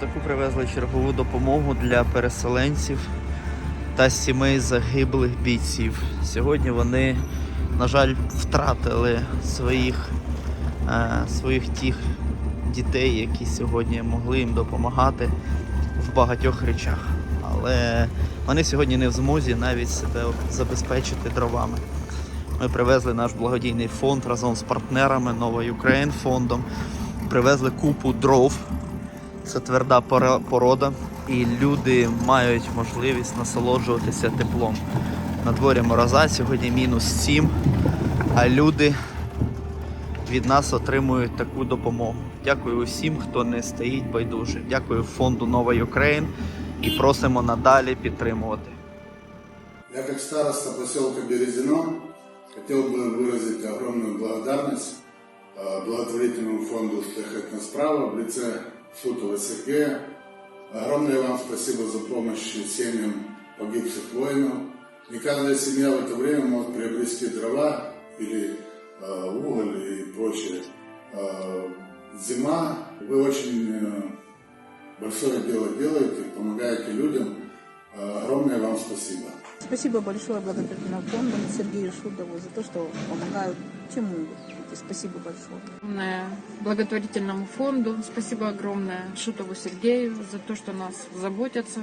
таку привезли чергову допомогу для переселенців та сімей загиблих бійців. Сьогодні вони, на жаль, втратили своїх, е, своїх тих дітей, які сьогодні могли їм допомагати в багатьох речах. Але вони сьогодні не в змозі навіть себе забезпечити дровами. Ми привезли наш благодійний фонд разом з партнерами Нова Україн фондом. Привезли купу дров. Це тверда пора- порода, і люди мають можливість насолоджуватися теплом. На дворі мороза сьогодні мінус 7, а люди від нас отримують таку допомогу. Дякую усім, хто не стоїть байдуже. Дякую фонду Нова Україн і просимо надалі підтримувати. Я как староста поселка Березино хотел бы выразить огромную благодарность э, благотворительному фонду «Шляхетна справа» в лице Шутова Сергея. Огромное вам спасибо за помощь семьям погибших воинов. Не каждая семья в это время может приобрести дрова или э, уголь и прочее. Э, зима, вы очень э, большое дело делаете, помогаете людям. Э, огромное вам спасибо. Спасибо большое благотворительному фонду Сергею Шутову за то, что помогают чем могут. Спасибо большое. благотворительному фонду. Спасибо огромное Шутову Сергею за то, что нас заботятся.